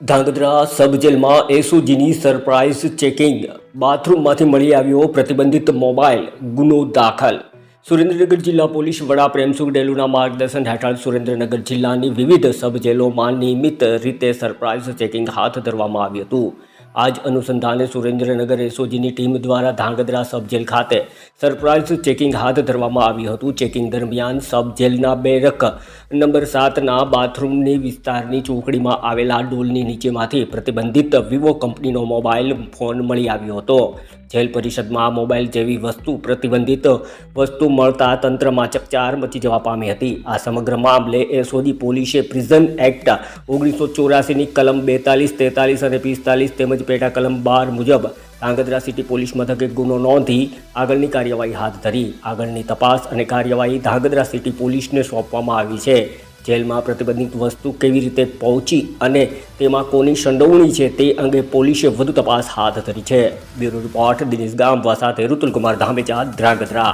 ધાંગધ્રા સબ જેલમાં એસઓજીની surprise checking. બાથરૂમમાંથી મળી આવ્યો પ્રતિબંધિત મોબાઈલ ગુનો દાખલ. સુરેન્દ્રનગર જિલ્લા પોલીસ વડા પ્રેમસુખ ડેલુના માર્ગદર્શન હેઠળ સુરેન્દ્રનગર જિલ્લાની વિવિધ સબ જેલોમાં નિયમિત રીતે સરપ્રાઇઝ ચેકિંગ હાથ ધરવામાં આવ્યું હતું. આજ અનુસંધાને સુરેન્દ્રનગર એસઓજીની ટીમ દ્વારા ધાંગધ્રા સબ જેલ ખાતે સરપ્રાઇઝ ચેકિંગ હાથ ધરવામાં આવ્યું હતું. ચેકિંગ દરમિયાન સબ જેલના બેરક નંબર સાતના બાથરૂમની વિસ્તારની ચોકડીમાં આવેલા ડોલની નીચેમાંથી પ્રતિબંધિત વિવો કંપનીનો મોબાઈલ ફોન મળી આવ્યો હતો. જેલ પરિષદમાં આ મોબાઈલ જેવી વસ્તુ પ્રતિબંધિત વસ્તુ મળતા તંત્રમાં ચકચાર મચી જવા પામી હતી. આ સમગ્ર મામલે એ સોદી પોલીસે પ્રિઝન એક્ટ ઓગણીસો ચોરાસીની કલમ બેતાલીસ, તેતાલીસ અને પિસ્તાલીસ તેમજ પેટા કલમ બાર મુજબ ધ્રાંગધ્રા સિટી પોલીસ મથકે ગુનો નોંધી આગળની કાર્યવાહી હાથ ધરી. આગળની તપાસ અને કાર્યવાહી ધ્રાંગધ્રા સિટી પોલીસને સોંપવામાં આવી છે. જેલમાં પ્રતિબંધિત વસ્તુ કેવી રીતે પહોંચી અને તેમાં કોની સંડોવણી છે તે અંગે પોલીસે વધુ તપાસ હાથ ધરી છે. બ્યુરો રિપોર્ટ દિનેશ ગામવા સાથે ઋતુલકુમાર ધામેચા ધ્રાંગધ્રા.